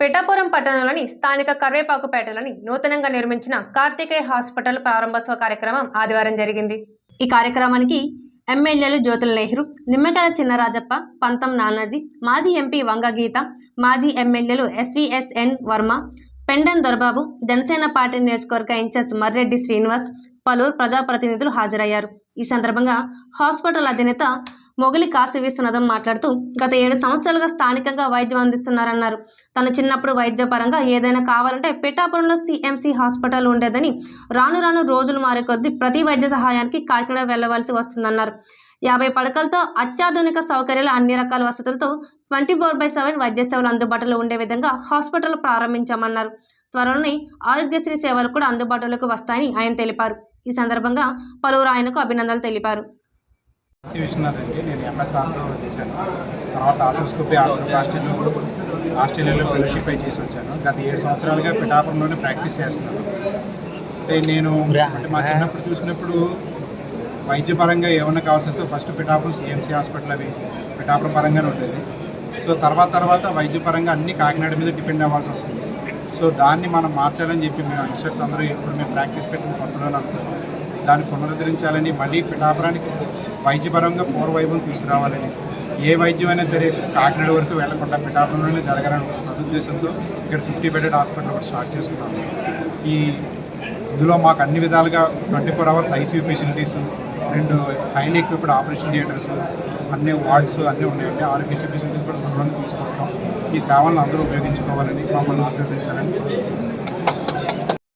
పిఠాపురం పట్టణంలోని స్థానిక కర్వేపాకుపేటలోని నూతనంగా నిర్మించిన కార్తికేయ హాస్పిటల్ ప్రారంభోత్సవ కార్యక్రమం ఆదివారం జరిగింది. ఈ కార్యక్రమానికి ఎమ్మెల్యేలు జ్యోతుల నెహ్రూ నిమ్మకాయల చిన్నరాజప్ప పంతం నానాజీ మాజీ ఎంపీ వంగ గీత మాజీ ఎమ్మెల్యేలు ఎస్విఎస్ఎన్ వర్మ పెండన్ దొరబాబు జనసేన పార్టీ నియోజకవర్గ ఇన్ఛార్జ్ మర్రెడ్డి శ్రీనివాస్ పలువురు ప్రజాప్రతినిధులు హాజరయ్యారు. ఈ సందర్భంగా హాస్పిటల్ అధినేత మొగలి కాశీ విశ్వనాథం మాట్లాడుతూ గత ఏడు సంవత్సరాలుగా స్థానికంగా వైద్యం అందిస్తున్నారన్నారు. తను చిన్నప్పుడు వైద్యపరంగా ఏదైనా కావాలంటే పిఠాపురంలో సిఎంసి హాస్పిటల్ ఉండేదని రాను రాను రోజులు మారే కొద్దీ ప్రతి వైద్య సహాయానికి కాకినాడ వెళ్ళవలసి వస్తుందన్నారు. యాభై పడకలతో అత్యాధునిక సౌకర్యాలు అన్ని రకాల వసతులతో ట్వంటీ ఫోర్ బై సెవెన్ వైద్య సేవలు అందుబాటులో ఉండే విధంగా హాస్పిటల్ ప్రారంభించామన్నారు. త్వరలోనే ఆరోగ్యశ్రీ సేవలు కూడా అందుబాటులోకి వస్తాయని ఆయన తెలిపారు. ఈ సందర్భంగా పలువురు ఆయనకు అభినందనలు తెలిపారు. సి విశ్వనాథ్ అండి నేను ఎంఎస్ఆర్లో చేశాను. తర్వాత ఆటోస్కోపీ ఆస్ట్రేలియా ఆస్ట్రేలియాలో ఫెలోషిప్ అయి చేసి వచ్చాను. గత ఏడు సంవత్సరాలుగా పిఠాపురంలోనే ప్రాక్టీస్ చేస్తున్నాను. అంటే నేను అంటే మా చిన్నప్పుడు చూసినప్పుడు వైద్యపరంగా ఏమైనా కావాల్సి వస్తే ఫస్ట్ పిఠాపురం సిఎంసీ హాస్పిటల్ అవి పిఠాపురం పరంగానే ఉండేది. సో తర్వాత తర్వాత వైద్యపరంగా అన్ని కాకినాడ మీద డిపెండ్ అవ్వాల్సి వస్తుంది. సో దాన్ని మనం మార్చాలని చెప్పి మేము యంగ్స్టర్స్ అందరూ ఇప్పుడు మేము ప్రాక్టీస్ పెట్టిన కొత్తలో అనుకుంటున్నాం దాన్ని పునరుద్ధరించాలని మళ్ళీ పిఠాపురానికి వైద్యపరంగా పూర్వవైభవం తీసుకురావాలని. ఏ వైద్యం అయినా సరే కాకినాడ వరకు వెళ్ళకుండా పిఠాపురంలోనే జరగాలని ఒక సదుద్దేశంతో ఇక్కడ ఫిఫ్టీ బెడెడ్ హాస్పిటల్ ఒకటి స్టార్ట్ చేసుకున్నాము ఈ ఇందులో మాకు అన్ని విధాలుగా twenty four hours ICU facilities రెండు హైలీ ఎక్విప్డ్ ఆపరేషన్ థియేటర్స్ అన్ని వార్డ్స్ అన్నీ ఉన్నాయండి. ఆరోగ్య ఫెసిలిటీస్ కూడా మనలోనే తీసుకొస్తాం. ఈ సేవలను అందరూ ఉపయోగించుకోవాలని మమ్మల్ని ఆశీర్వదించాలని